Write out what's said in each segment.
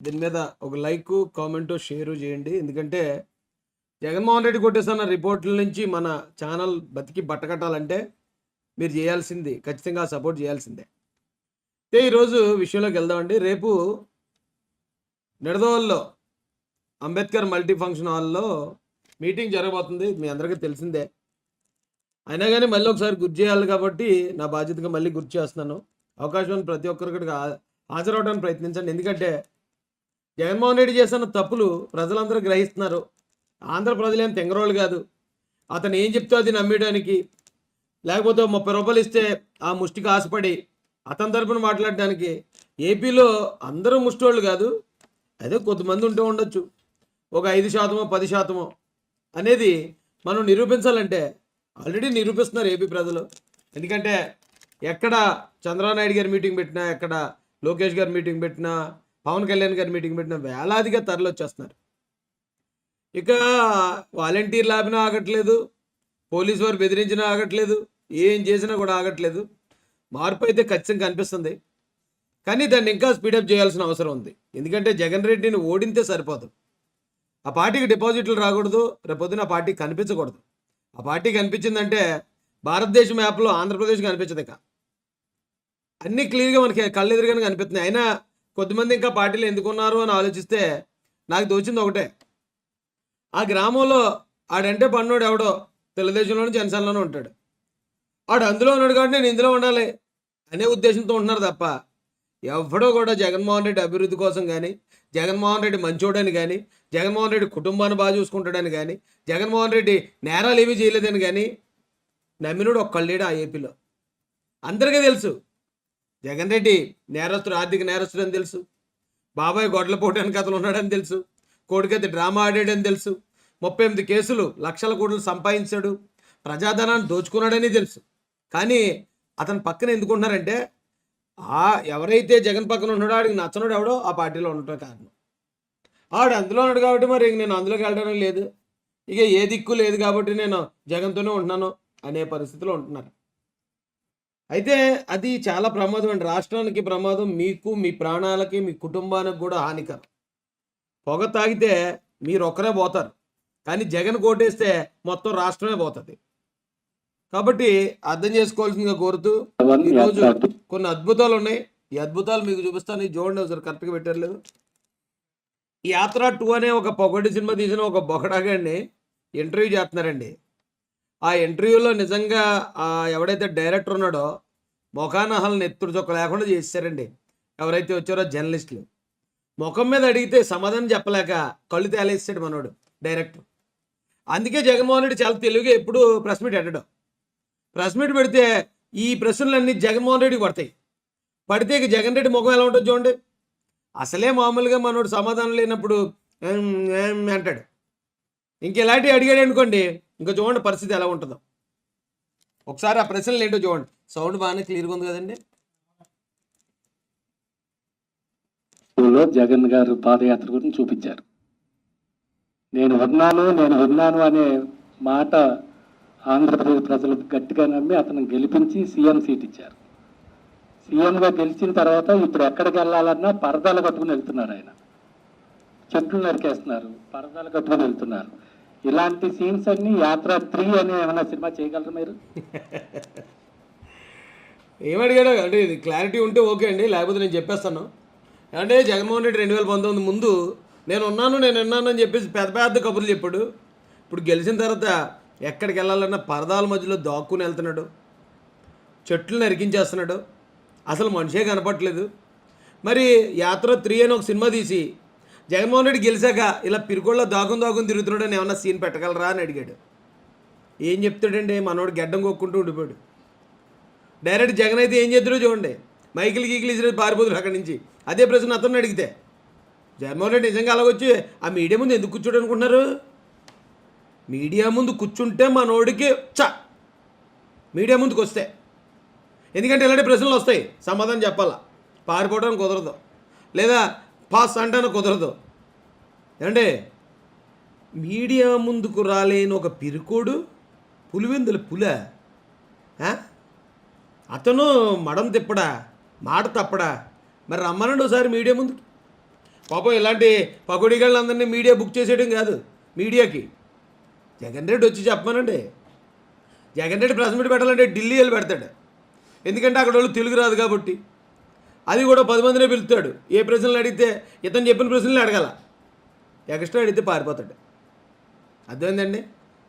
దీని మీద ఒక లైక్ కామెంట్ షేరు చేయండి. ఎందుకంటే జగన్మోహన్ రెడ్డి కొట్టేస్తున్న రిపోర్ట్ల నుంచి మన ఛానల్ బతికి బట్టకట్టాలంటే మీరు చేయాల్సింది ఖచ్చితంగా సపోర్ట్ చేయాల్సిందే. అయితే ఈరోజు విషయంలోకి వెళ్దామండి రేపు నిడదవల్లో అంబేద్కర్ మల్టీ ఫంక్షన్ హాల్లో మీటింగ్ జరగబోతుంది. మీ అందరికీ తెలిసిందే. అయినా కానీ మళ్ళీ ఒకసారి గుర్తు చేయాలి కాబట్టి నా బాధ్యతగా మళ్ళీ గుర్తు చేస్తున్నాను. అవకాశం ప్రతి ఒక్కరికి హాజరవడానికి ప్రయత్నించండి. ఎందుకంటే జగన్మోహన్ రెడ్డి చేస్తున్న తప్పులు ప్రజలందరూ గ్రహిస్తున్నారు. ఆంధ్ర ప్రజలేం తెంగరోళ్ళు కాదు. అతను ఏం చెప్తే అది నమ్మేయడానికి. లేకపోతే ముప్పై రూపాయలు ఇస్తే ఆ ముష్టికి ఆశపడి అతని తరపున మాట్లాడడానికి ఏపీలో అందరూ ముష్టోళ్ళు కాదు. అదే కొద్దిమంది ఉంటూ ఉండొచ్చు. ఒక ఐదు శాతమో పది శాతమో అనేది మనం నిరూపించాలంటే ఆల్రెడీ నిరూపిస్తున్నారు ఏపీ ప్రజలు. ఎందుకంటే ఎక్కడ చంద్రబాబు నాయుడు గారి మీటింగ్ పెట్టినా ఎక్కడ లోకేష్ గారి మీటింగ్ పెట్టినా పవన్ కళ్యాణ్ గారి మీటింగ్ పెట్టిన వేలాదిగా తరలి వచ్చేస్తున్నారు. ఇక వాలంటీర్లు ఆపినా ఆగట్లేదు పోలీసు వారు బెదిరించినా ఆగట్లేదు ఏం చేసినా కూడా ఆగట్లేదు. మార్పు అయితే ఖచ్చితంగా కనిపిస్తుంది. కానీ దాన్ని ఇంకా స్పీడప్ చేయాల్సిన అవసరం ఉంది. ఎందుకంటే జగన్ రెడ్డిని ఓడింతే సరిపోదు. ఆ పార్టీకి డిపాజిట్లు రాకూడదు రేపొద్దున ఆ పార్టీ కనిపించకూడదు. ఆ పార్టీ కనిపించిందంటే భారతదేశం మ్యాప్లో ఆంధ్రప్రదేశ్ కనిపించదు ఇక. అన్నీ క్లియర్గా మనకి కళ్ళెదురుగానే కనిపిస్తున్నాయి. అయినా కొద్దిమంది ఇంకా పార్టీలు ఎందుకున్నారు అని ఆలోచిస్తే నాకు తోచింది ఒకటే. ఆ గ్రామంలో ఆడంటే పన్నోడు ఎవడో తెలుగుదేశంలోనూ జనసేనలోనూ ఉంటాడు. ఆడు అందులో ఉన్నాడు కాబట్టి నేను ఇందులో ఉండాలి అనే ఉద్దేశంతో ఉంటున్నారు తప్ప ఎవడో కూడా జగన్మోహన్ రెడ్డి అభివృద్ధి కోసం కానీ జగన్మోహన్ రెడ్డి మంచోడని కానీ జగన్మోహన్ రెడ్డి కుటుంబాన్ని బాగా చూసుకుంటాడని కానీ జగన్మోహన్ రెడ్డి నేరాలు ఏమీ చేయలేదని కానీ నమ్మినుడు ఒక్కళ్ళేడు ఆ ఏపీలో అందరికీ తెలుసు జగన్ రెడ్డి నేరస్తుడు ఆర్థిక నేరస్తుడు అని తెలుసు. బాబాయ్ గొడ్లపోటు అతను ఉన్నాడని తెలుసు. కోడికైతే డ్రామా ఆడాడని తెలుసు. ముప్పై ఎనిమిది కేసులు లక్షల కోట్లు సంపాదించాడు. ప్రజాధనాన్ని దోచుకున్నాడని తెలుసు. కానీ అతని పక్కన ఎందుకుంటున్నారంటే ఆ ఎవరైతే జగన్ పక్కన ఉన్నాడో ఆడికి నచ్చనోడు ఎవడో ఆ పార్టీలో ఉండటం కారణం. ఆడు అందులో ఉన్నాడు కాబట్టి మరి ఇంక నేను అందులోకి వెళ్ళడం లేదు. ఇక ఏ దిక్కు లేదు కాబట్టి నేను జగన్తోనే ఉంటున్నాను అనే పరిస్థితిలో ఉంటున్నారు. అయితే అది చాలా ప్రమాదం అండి. రాష్ట్రానికి ప్రమాదం మీకు మీ ప్రాణాలకి మీ కుటుంబానికి కూడా హానికరం. పొగ తాగితే మీరు ఒక్కరే పోతారు. కానీ జగన్ కోటేస్తే మొత్తం రాష్ట్రమే పోతుంది. కాబట్టి అర్థం చేసుకోవాల్సిందిగా కోరుతూ ఈరోజు కొన్ని అద్భుతాలు ఉన్నాయి. ఈ అద్భుతాలు మీకు చూపిస్తాను. ఈ చూడండి ఒకసారి కరెక్ట్గా పెట్టారు లేదు. ఈ యాత్ర టూ అనే ఒక పొగటి సినిమా తీసిన ఒక బొకడాగాడిని ఇంటర్వ్యూ చేస్తున్నారండి. ఆ ఇంటర్వ్యూలో నిజంగా ఎవడైతే డైరెక్టర్ ఉన్నాడో ముఖానహల్ని ఎత్తుడు చొక్క లేకుండా చేశారండి ఎవరైతే వచ్చారో జర్నలిస్టులు. ముఖం మీద అడిగితే సమాధానం చెప్పలేక కళ్ళు తేలేసాడు మనోడు డైరెక్టర్. అందుకే జగన్మోహన్ రెడ్డి చాలా తెలివిగా ఎప్పుడు ప్రెస్ మీట్ పెట్టడం. ప్రెస్ మీట్ పెడితే ఈ ప్రశ్నలన్నీ జగన్మోహన్ రెడ్డికి పడతాయి. పడితే ఇక జగన్ రెడ్డి ముఖం ఎలా ఉంటుంది చూడండి. అసలే మామూలుగా మనోడు సమాధానం లేనప్పుడు అంటాడు. ఇంకెలాంటివి అడిగాడు అనుకోండి ఇంకా చూడండి పరిస్థితి ఎలా ఉంటుందో. ఒకసారి ఆ ప్రశ్నలు ఏంటో చూడండి. సౌండ్ బాగానే క్లియర్గా ఉంది కదండి. జగన్ గారు పాదయాత్ర గురించి చూపించారు. నేను ఉన్నాను నేను ఉన్నాను అనే మాట ఆంధ్రప్రదేశ్ ప్రజలు గట్టిగా నమ్మి అతను గెలిపించి సీఎం సీట్ ఇచ్చారు. సీఎంగా గెలిచిన తర్వాత ఇప్పుడు ఎక్కడికి వెళ్ళాలన్నా పరదాలు కట్టుకుని వెళ్తున్నారు ఆయన. చెట్లు నరికేస్తున్నారు పరదాలు కట్టుకుని వెళ్తున్నారు. ఇలాంటి సీన్స్ అన్ని యాత్ర త్రీ అనే ఏమైనా సినిమా చేయగలరు మీరు? ఏమడిగాడు అంటే ఇది క్లారిటీ ఉంటే ఓకే అండి లేకపోతే నేను చెప్పేస్తాను. అంటే జగన్మోహన్ రెడ్డి రెండు వేల పంతొమ్మిది ముందు నేను ఉన్నాను నేను ఉన్నాను అని చెప్పేసి పెద్ద పెద్ద కబుర్లు చెప్పాడు. ఇప్పుడు గెలిచిన తర్వాత ఎక్కడికి వెళ్ళాలన్నా పరదాల మధ్యలో దాక్కుని వెళ్తున్నాడు. చెట్లు నరికించేస్తున్నాడు. అసలు మనిషే కనపట్లేదు మరి యాత్ర త్రీ అని ఒక సినిమా తీసి జగన్మోహన్ రెడ్డి గెలిచాక ఇలా పిరుకోళ్ళ దాగుం దాగుం తిరుగుతున్నాడు ఏమన్నా సీన్ పెట్టగలరా అని అడిగాడు. ఏం చెప్తాడండి? మనోడు గడ్డం కొక్కుంటూ ఉండిపోయాడు. డైరెక్ట్ జగన్ అయితే ఏం చేద్దరో చూడండి. మైకిల్ గీకిలు ఇచ్చిన పారిపోతున్నారు అక్కడి నుంచి. అదే ప్రశ్న అతను అడిగితే. జగన్మోహన్ రెడ్డి నిజంగా అలాగొచ్చి ఆ మీడియా ముందు ఎందుకు కూర్చోడు అనుకుంటున్నారు? మీడియా ముందు కూర్చుంటే మనోడికి చ మీడియా ముందుకు వస్తే. ఎందుకంటే ఇలాంటి ప్రశ్నలు వస్తాయి. సమాధానం చెప్పాలా? పారిపోవడానికి కుదరదు. లేదా పాస్ అంటేనే కుదరదు. ఏమంటే మీడియా ముందుకు రాలేని ఒక పిరుకోడు పులివెందుల పుల అతను మడం తిప్పడా మాట తప్పడా? మరి రమ్మనండి ఒకసారి మీడియా ముందుకి. పాపం ఇలాంటి పకోడీగాళ్ళందరినీ మీడియా బుక్ చేసేయడం కాదు మీడియాకి. జగన్ రెడ్డి వచ్చి చెప్పమనండి. జగన్ రెడ్డి ప్రెస్ మీట్ పెట్టాలంటే ఢిల్లీ వెళ్ళి పెడతాడు. ఎందుకంటే అక్కడ వాళ్ళు తెలుగు రాదు కాబట్టి. అది కూడా పది మందినే పిలుస్తాడు. ఏ ప్రశ్నలు అడిగితే ఇతను చెప్పిన ప్రశ్నలు అడగల. ఎక్స్ట్రా అడిగితే పారిపోతాడు. అర్థమైందండి?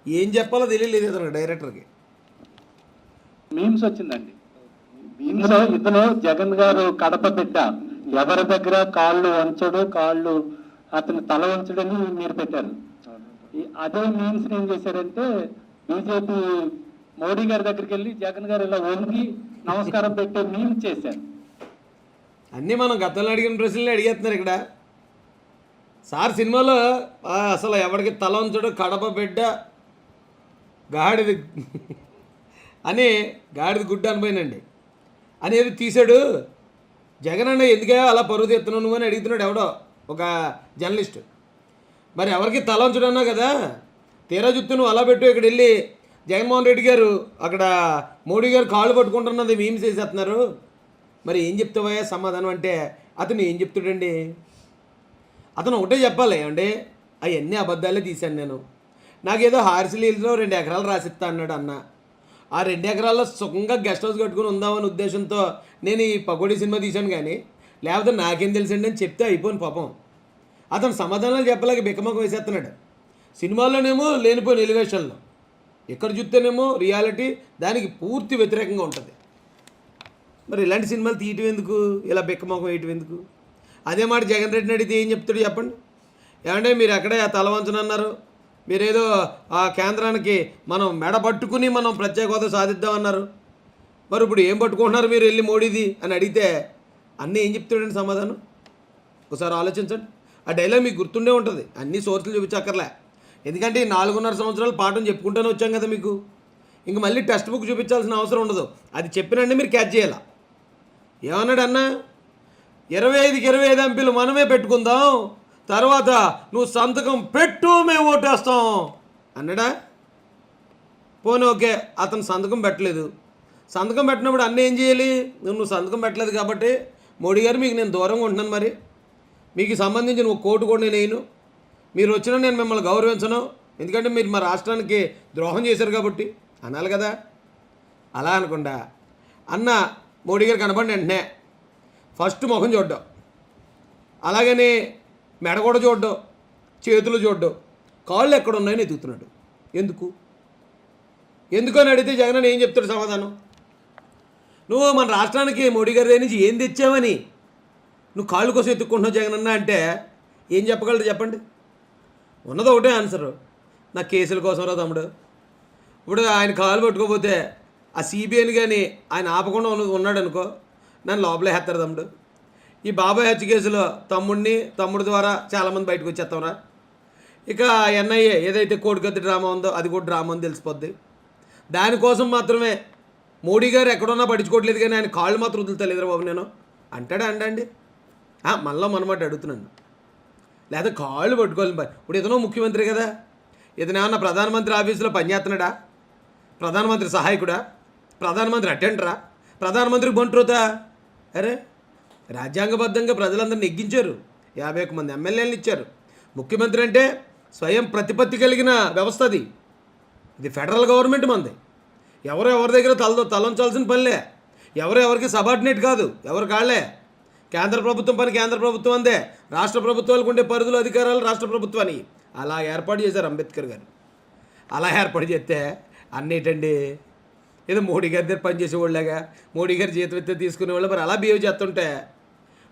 ఏం చెప్పాలో తెలియలేదు ఇతను డైరెక్టర్కి. మీమ్స్ వచ్చిందండి. మీమ్స్ ఇతను జగన్ గారు కడప బిడ్డ ఎవరి దగ్గర కాళ్ళు వంచడు కాళ్ళు అతను తల వంచడని మీరు పెట్టారు. అదే మీమ్స్ ఏం చేశారంటే బీజేపీ మోడీ గారి దగ్గరికి వెళ్ళి జగన్ గారు ఇలా వంగి నమస్కారం పెట్టే మీమ్ చేశారు. అన్నీ మనం గతంలో అడిగిన ప్రశ్నలే అడిగేస్తున్నారు ఇక్కడ. సార్ సినిమాలో అసలు ఎవరికి తల ఉంచడు కడప బిడ్డ గాడిది అని గాడిది గుడ్డ అనిపోయినండి అనేది తీశాడు. జగన్ అన్న ఎందుకే అలా పరువు తీస్తున్నావు నువ్వు అని అడుగుతున్నాడు ఎవడో ఒక జర్నలిస్ట్. మరి ఎవరికి తల ఉంచడన్నా కదా తీరా చూస్తే నువ్వు అలా పెట్టు ఇక్కడ వెళ్ళి జగన్మోహన్ రెడ్డి గారు అక్కడ మోడీ గారు కాళ్ళు పట్టుకుంటున్నది మీమ్స్ చేసేస్తున్నారు మరి ఏం చెప్తావయ్యా సమాధానం అంటే అతను ఏం చెప్తాడండి? అతను ఒకటే చెప్పాలి ఏమండి? అవన్నీ అబద్ధాలే తీశాను నేను. నాకేదో హార్సిలీలో రెండు ఎకరాలు రాసిస్తా అన్నాడు అన్న. ఆ రెండు ఎకరాల్లో సుఖంగా గెస్ట్ హౌస్ కట్టుకుని ఉందామని ఉద్దేశంతో నేను ఈ పకోడీ సినిమా తీశాను కానీ లేకపోతే నాకేం తెలుసండి అని చెప్తే అయిపోను పాపం. అతను సమాధానాలు చెప్పలేక బిక్కమకం వేసేస్తున్నాడు. సినిమాల్లోనేమో లేనిపోయిన ఎలివేషన్లో. ఎక్కడ చూస్తేనేమో రియాలిటీ దానికి పూర్తి వ్యతిరేకంగా ఉంటుంది. మరి ఇలాంటి సినిమాలు తీయటం ఎందుకు? ఇలా బిక్కమొఖం వేయటం ఎందుకు? అదే మాట జగన్ రెడ్డిని అడిగితే ఏం చెప్తాడు చెప్పండి. ఏమంటే మీరు ఎక్కడే తలవంచనన్నారు మీరేదో ఆ కేంద్రానికి మనం మెడ పట్టుకుని మనం ప్రత్యేక హోదా సాధిద్దామన్నారు మరి ఇప్పుడు ఏం పట్టుకుంటున్నారు మీరు వెళ్ళి మోడీది అని అడిగితే అన్నీ ఏం చెప్తాడండి సమాధానం? ఒకసారి ఆలోచించండి. ఆ డైలాగ్ మీకు గుర్తుండే ఉంటుంది. అన్ని సోర్సులు చూపించక్కర్లే. ఎందుకంటే ఈ నాలుగున్నర సంవత్సరాలు పాఠం చెప్పుకుంటూనే వచ్చాం కదా మీకు. ఇంక మళ్ళీ టెక్స్ట్ బుక్ చూపించాల్సిన అవసరం ఉండదు. అది చెప్పినండి మీరు క్యాచ్ చేయాలా? ఏమన్నాడు అన్న ఇరవై ఐదుకి ఇరవై ఐదు ఎంపీలు మనమే పెట్టుకుందాం. తర్వాత నువ్వు సంతకం పెట్టు మేము ఓటేస్తాం. అన్నాడా? పోనీ ఓకే అతను సంతకం పెట్టలేదు. సంతకం పెట్టినప్పుడు అన్నీ ఏం చేయాలి? నువ్వు నువ్వు సంతకం పెట్టలేదు కాబట్టి మోడీ గారు మీకు నేను దూరంగా ఉంటున్నాను మరి. మీకు సంబంధించిన ఒక కోటు కూడా నేను వేయను. మీరు వచ్చినా నేను మిమ్మల్ని గౌరవించను. ఎందుకంటే మీరు మా రాష్ట్రానికి ద్రోహం చేశారు కాబట్టి. అనాలి కదా. అలా అనకుండా అన్న మోడీ గారు కనపడి వెంటనే ఫస్ట్ ముఖం చూడ్డం. అలాగని మెడ కూడా చూడ్డం చేతులు చూడ్డం కాళ్ళు ఎక్కడ ఉన్నాయని ఎదుగుతున్నాడు. ఎందుకు? ఎందుకు అని అడిగితే జగన్ అన్న ఏం చెప్తాడు సమాధానం? నువ్వు మన రాష్ట్రానికి మోడీ గారి నుంచి ఏం తెచ్చావని నువ్వు కాళ్ళు కోసం ఎత్తుక్కుంటున్నావు జగన్ అన్న అంటే ఏం చెప్పగలరు చెప్పండి? ఉన్నది ఒకటే ఆన్సరు. నా కేసుల కోసం రా తమ్ముడు. ఇప్పుడు ఆయన కాలు పట్టుకోపోతే ఆ సిబిఐని కానీ ఆయన ఆపకుండా ఉన్నాడు అనుకో నన్ను లోపలే హెత్తారు తమ్ముడు. ఈ బాబాయ్ హత్య కేసులో తమ్ముడిని తమ్ముడు ద్వారా చాలామంది బయటకు వచ్చేస్తాంరా ఇక ఎన్ఐఏ ఏదైతే కోడికత్తి డ్రామా ఉందో అది కూడా డ్రామా అని తెలిసిపోద్ది. దానికోసం మాత్రమే మోడీ గారు ఎక్కడున్నా పట్టించుకోవట్లేదు కానీ ఆయన కాళ్ళు మాత్రం వదులుతలేదు బాబు నేను. అంటాడా అండండి మళ్ళీ మనమాట అడుగుతున్నాను. లేదా కాళ్ళు పట్టుకోవాలి మరి. ఇప్పుడు ఇతను ముఖ్యమంత్రి కదా. ఇతను ఏమన్నా ప్రధానమంత్రి ఆఫీసులో పనిచేస్తున్నాడా ప్రధానమంత్రి సహాయకుడా? ప్రధానమంత్రి అటెండరా ప్రధానమంత్రి బంట్రోతా. అరే రాజ్యాంగబద్ధంగా ప్రజలందరిని ఎగ్గించారు. యాభై ఒక మంది ఎమ్మెల్యేలను ఇచ్చారు. ముఖ్యమంత్రి అంటే స్వయం ప్రతిపత్తి కలిగిన వ్యవస్థ అది. ఇది ఫెడరల్ గవర్నమెంట్ మంది. ఎవరు ఎవరి దగ్గర తల తలంచాల్సిన పనిలే. ఎవరు ఎవరికి సబార్డినేట్ కాదు. ఎవరు కాళ్ళే కేంద్ర ప్రభుత్వం పని కేంద్ర ప్రభుత్వం అందే. రాష్ట్ర ప్రభుత్వాలకు ఉండే పరిధులు అధికారాలు రాష్ట్ర ప్రభుత్వాన్ని అలా ఏర్పాటు చేశారు అంబేద్కర్ గారు. అలా ఏర్పాటు చేస్తే అన్నిటండి ఏదో మోడీ గారి దగ్గర పనిచేసేవాళ్ళగా మోడీ గారి జీతం ఎత్తే తీసుకునేవాళ్ళు మరి అలా బిహేవ్ చేస్తుంటే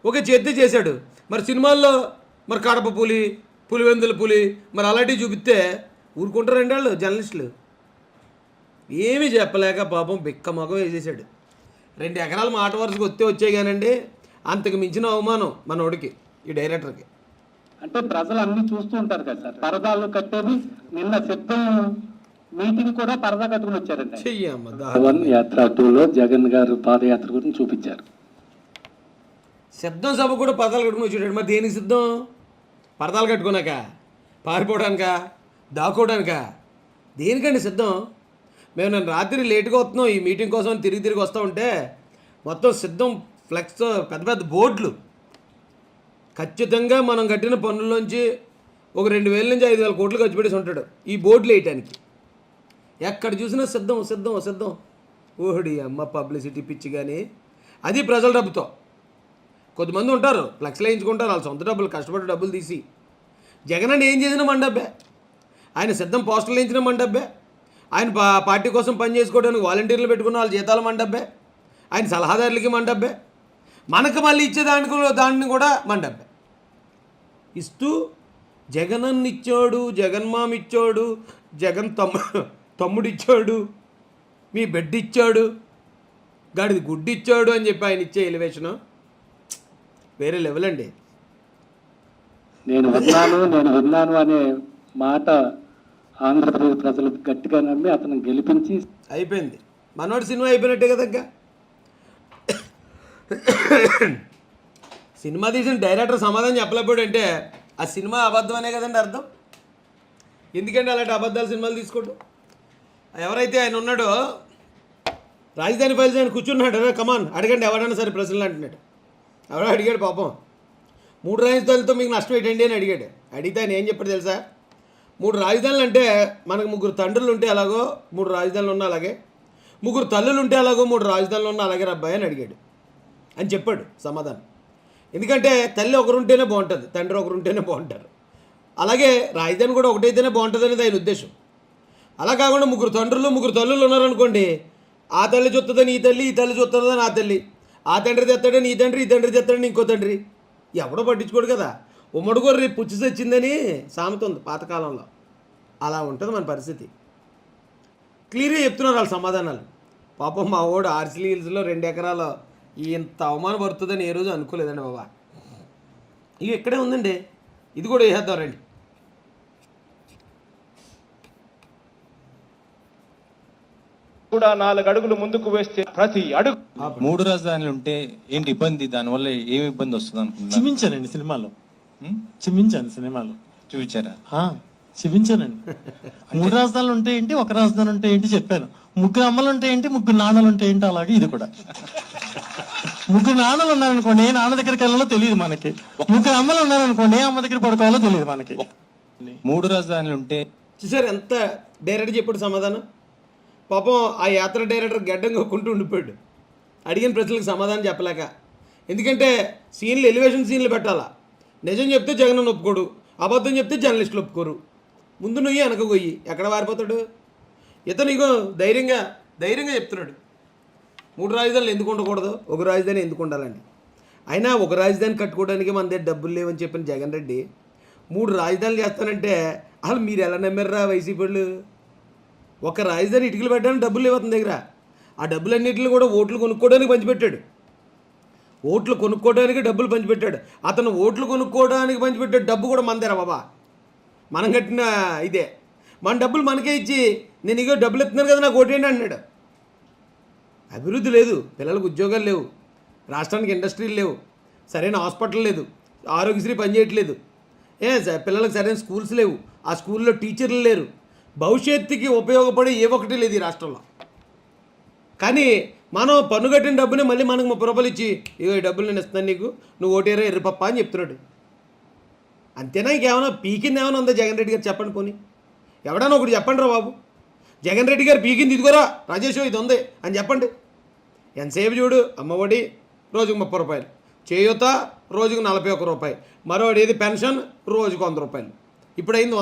ఒక చేతి చేశాడు. మరి సినిమాల్లో మరి కడప పులి పులివెందుల పులి మరి అలాంటివి చూపిస్తే ఊరుకుంటారండి వాళ్ళు జర్నలిస్టులు. ఏమీ చెప్పలేక పాపం బిక్కమగం వేసేసాడు. రెండు ఎకరాల మాట వరుసకు వస్తే వచ్చాయి కానండి అంతకు మించిన అవమానం మనోడికి ఈ డైరెక్టర్కి. అంటే ప్రజలు అన్ని చూస్తూ ఉంటారు కదా సార్. పరదాలు కట్టేది నిన్న సిద్ధం మీటింగ్ కూడా పరదా కట్టుకుని వచ్చారండి పవన్ యాత్ర టూలో జగన్ గారు పాదయాత్ర గురించి చూపించారు. సిద్ధం సభ కూడా పరదాలు కట్టుకుని వచ్చాడు మరి దేనికి సిద్ధం పరదాలు కట్టుకున్నాక? పారిపోవడానికా? దాక్కోవడానికా? దేనికండి సిద్ధం మేము నేను రాత్రి లేట్గా వస్తున్నాం. ఈ మీటింగ్ కోసం తిరిగి తిరిగి వస్తూ ఉంటే మొత్తం సిద్ధం ఫ్లెక్స్ పెద్ద పెద్ద బోర్డులు. ఖచ్చితంగా మనం కట్టిన పన్నుల్లోంచి ఒక రెండు వేల నుంచి ఐదు వేల కోట్లు ఖర్చు పెట్టేసి ఉంటాడు ఈ బోర్డులు వేయటానికి. ఎక్కడ చూసినా సిద్ధం సిద్ధం సిద్ధం. ఓహడి అమ్మ పబ్లిసిటీ పిచ్చి కానీ అది ప్రజల డబ్బుతో. కొద్దిమంది ఉంటారు ఫ్లెక్స్ వేయించుకుంటారు వాళ్ళ సొంత డబ్బులు కష్టపడి డబ్బులు తీసి. జగన్ అని ఏం చేసినా మన డబ్బే? ఆయన సిద్ధం పోస్టర్లు వేయించిన మన డబ్బే? ఆయన పా పార్టీ కోసం పని చేసుకోవడానికి వాలంటీర్లు పెట్టుకున్న వాళ్ళ జీతాలు మన డబ్బే? ఆయన సలహాదారులకి మన డబ్బే? మనకు మళ్ళీ ఇచ్చే దానికి దాన్ని కూడా మన డబ్బే. ఇస్తూ జగనన్నిచ్చాడు ఇచ్చాడు జగన్ తమ్ముడు. ఇచ్చాడు మీ బిడ్డ ఇచ్చాడు గాడిది గుడ్డి ఇచ్చాడు అని చెప్పి ఆయన ఇచ్చే ఎలివేషను. వేరే లెవెల్ అండి. నేను విన్నాను నేను విన్నాను అనే మాట ఆంధ్రప్రదేశ్ ప్రజలు గట్టిగా నమ్మి అతను గెలిపించి అయిపోయింది. మనోడి సినిమా అయిపోయినట్టే కదా ఇంకా. సినిమా తీసిన డైరెక్టర్ సమాధానం చెప్పలేకపోయాడు అంటే ఆ సినిమా అబద్ధం అనే కదండి అర్థం? ఎందుకంటే అలాంటి అబద్ధాలు సినిమాలు తీసుకోవడం ఎవరైతే ఆయన ఉన్నాడో రాజధాని ఫైల్స్ ఆయన కూర్చున్నాడు కమాన్ అడగండి ఎవరైనా సరే ప్రశ్నలు అంటున్నాడు. ఎవరో అడిగాడు పాపం. మూడు రాజధానులతో మీకు నష్టం ఏంటండి అని అడిగాడు. అడిగితే ఆయన ఏం చెప్పాడు తెలుసా? మూడు రాజధానులు అంటే మనకు ముగ్గురు తండ్రులు ఉంటే అలాగో మూడు రాజధానులు ఉన్నా అలాగే. ముగ్గురు తల్లులు ఉంటే అలాగో మూడు రాజధానులు ఉన్నా అలాగే రబ్బాయి అని అడిగాడు. అని చెప్పాడు సమాధానం. ఎందుకంటే తల్లి ఒకరుంటేనే బాగుంటుంది తండ్రి ఒకరుంటేనే బాగుంటారు. అలాగే రాజధాని కూడా ఒకటైతేనే బాగుంటుంది అనేది ఆయన ఉద్దేశం. అలా కాకుండా ముగ్గురు తండ్రులు ముగ్గురు తల్లులు ఉన్నారనుకోండి ఆ తల్లి చూస్తుందని ఈ తల్లి ఈ తల్లి చూస్తుందని ఆ తల్లి. ఆ తండ్రి తెస్తాడని ఈ తండ్రి ఈ తండ్రి తెస్తాడని ఇంకో తండ్రి. ఎవడో పట్టించుకోడు కదా. ఉమ్మడి గొర్రె రేపు పుచ్చి తెచ్చిందని సామెత ఉంది పాతకాలంలో. అలా ఉంటుంది మన పరిస్థితి. క్లియర్గా చెప్తున్నారు వాళ్ళ సమాధానాలు. పాపం మా ఓడు ఆర్సిలీ హిల్స్లో రెండు ఎకరాలు ఇంత అవమానం పడుతుందని ఏ రోజు అనుకోలేదండి బాబా. ఇవి ఇక్కడే ఉందండి. ఇది కూడా వేసేద్దాం రండి. కూడా నాలుగు అడుగులు ముందుకు వేస్తే ప్రతి అడుగు మూడు రాజధానులు ఉంటే ఏంటి ఇబ్బంది? దానివల్ల ఏమి ఇబ్బంది వస్తుంది అనుకుంటున్నారు? చూపించానండి సినిమాలో. చూపించాను సినిమాలో. చూపించారా? ఆ, చూపించానండి మూడు రాజధానులు ఉంటే ఏంటి? ఒక రాజధాని ఉంటే ఏంటి చెప్పాను. ముగ్గురు అమ్మలు ఉంటే ఏంటి? ముగ్గురు నాన్నలు ఉంటే ఏంటి? అలాగే ఇది కూడా. ముగ్గురు నాన్నలు ఉన్నారనుకోండి ఏ నాన్న దగ్గరికి వెళ్ళాలో తెలియదు మనకి. ముగ్గురు అమ్మలు ఉన్నారనుకోండి ఏ అమ్మ దగ్గర పడుకోవాలో తెలియదు మనకి. మూడు రాజధానులు ఉంటే చూసారు ఎంత డైరెక్ట్ చెప్పాడు సమాధానం? పాపం ఆ యాత్ర డైరెక్టర్ గడ్డం కొక్కుంటూ ఉండిపోయాడు. అడిగిన ప్రశ్నలకు సమాధానం చెప్పలేక. ఎందుకంటే సీన్లు ఎలివేషన్ సీన్లు పెట్టాలా? నిజం చెప్తే జగన్ ఒప్పుకోడు అబద్ధం చెప్తే జర్నలిస్టులు ఒప్పుకోరు. ముందు నువ్వు వెనకపోయి ఎక్కడ వారిపోతాడు? ఇతను ఇగో ధైర్యంగా ధైర్యంగా చెప్తున్నాడు. మూడు రాజధానులు ఎందుకు ఉండకూడదు? ఒక రాజధాని ఎందుకు ఉండాలండి? అయినా ఒక రాజధాని కట్టుకోవడానికి మన దగ్గర డబ్బులు లేవని చెప్పిన జగన్ రెడ్డి మూడు రాజధానులు చేస్తానంటే అసలు మీరు ఎలా నమ్మారా వైసీపీ వాళ్ళు? ఒక రాజధాని ఇటుకలు పెట్టడానికి డబ్బులు లేవు అతని దగ్గర. ఆ డబ్బులన్నింటిని కూడా ఓట్లు కొనుక్కోవడానికి పంచిపెట్టాడు. ఓట్లు కొనుక్కోవడానికి డబ్బులు పంచిపెట్టాడు. అతను ఓట్లు కొనుక్కోవడానికి పంచిపెట్టాడు డబ్బు కూడా మందేరా బాబా. మనం కట్టిన ఇదే. మన డబ్బులు మనకే ఇచ్చి నేను ఇగో డబ్బులు ఇస్తున్నాను కదా నాకు ఓటేయండి అన్నాడు. అభివృద్ధి లేదు. పిల్లలకు ఉద్యోగాలు లేవు. రాష్ట్రానికి ఇండస్ట్రీలు లేవు. సరైన హాస్పిటల్ లేదు. ఆరోగ్యశ్రీ పనిచేయట్లేదు. ఏ పిల్లలకు సరైన స్కూల్స్ లేవు. ఆ స్కూల్లో టీచర్లు లేరు. భవిష్యత్తుకి ఉపయోగపడే ఏ ఒక్కటి లేదు ఈ రాష్ట్రంలో. కానీ మనం పన్ను కట్టిన డబ్బుని మళ్ళీ మనకు ముప్పై రూపాయలు ఇచ్చి ఇగో ఈ డబ్బులు నేను ఇస్తున్నాను నీకు నువ్వు ఓటేరా ఎర్రపప్ప అని చెప్తున్నాడు. అంతేనా ఇంకేమైనా పీకింది ఏమైనా ఉందా జగన్ రెడ్డి గారు చెప్పండి పోనీ. ఎవడన్నా ఒకటి చెప్పండి రా బాబు. జగన్ రెడ్డి గారు పీకింది ఇదిగోరా రాజేష్ ఇది ఉంది అని చెప్పండి. ఎంతసేపు చూడు అమ్మఒడి రోజుకు ముప్పై రూపాయలు చేయూత రోజుకు నలభై ఒక్క రూపాయి మరోటి ఏది పెన్షన్ రోజుకు వంద రూపాయలు. ఇప్పుడు అయింది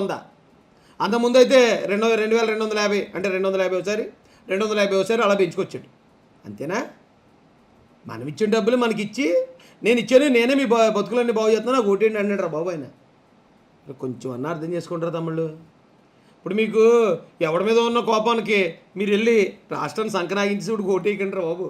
అంతకుముందు అయితే రెండు రెండు వేల రెండు వందల యాభై అంటే రెండు వందల యాభై ఒకసారి రెండు వందల యాభై ఒకసారి అలా పెంచుకొచ్చాడు. అంతేనా? మనం ఇచ్చిన డబ్బులు మనకి ఇచ్చి నేను ఇచ్చాను నేనే మీ బతుకులన్నీ బాగు చేస్తున్నా నాకు ఓటేండి అన్నాడు రా బాబు ఆయన. కొంచెం అన్న అర్థం చేసుకుంటారా తమ్ముళ్ళు? ఇప్పుడు మీకు ఎవడి మీద ఉన్న కోపానికి మీరు వెళ్ళి రాష్ట్రాన్ని సంకనాగించి ఇప్పుడు ఓటేయకండి రా బాబు.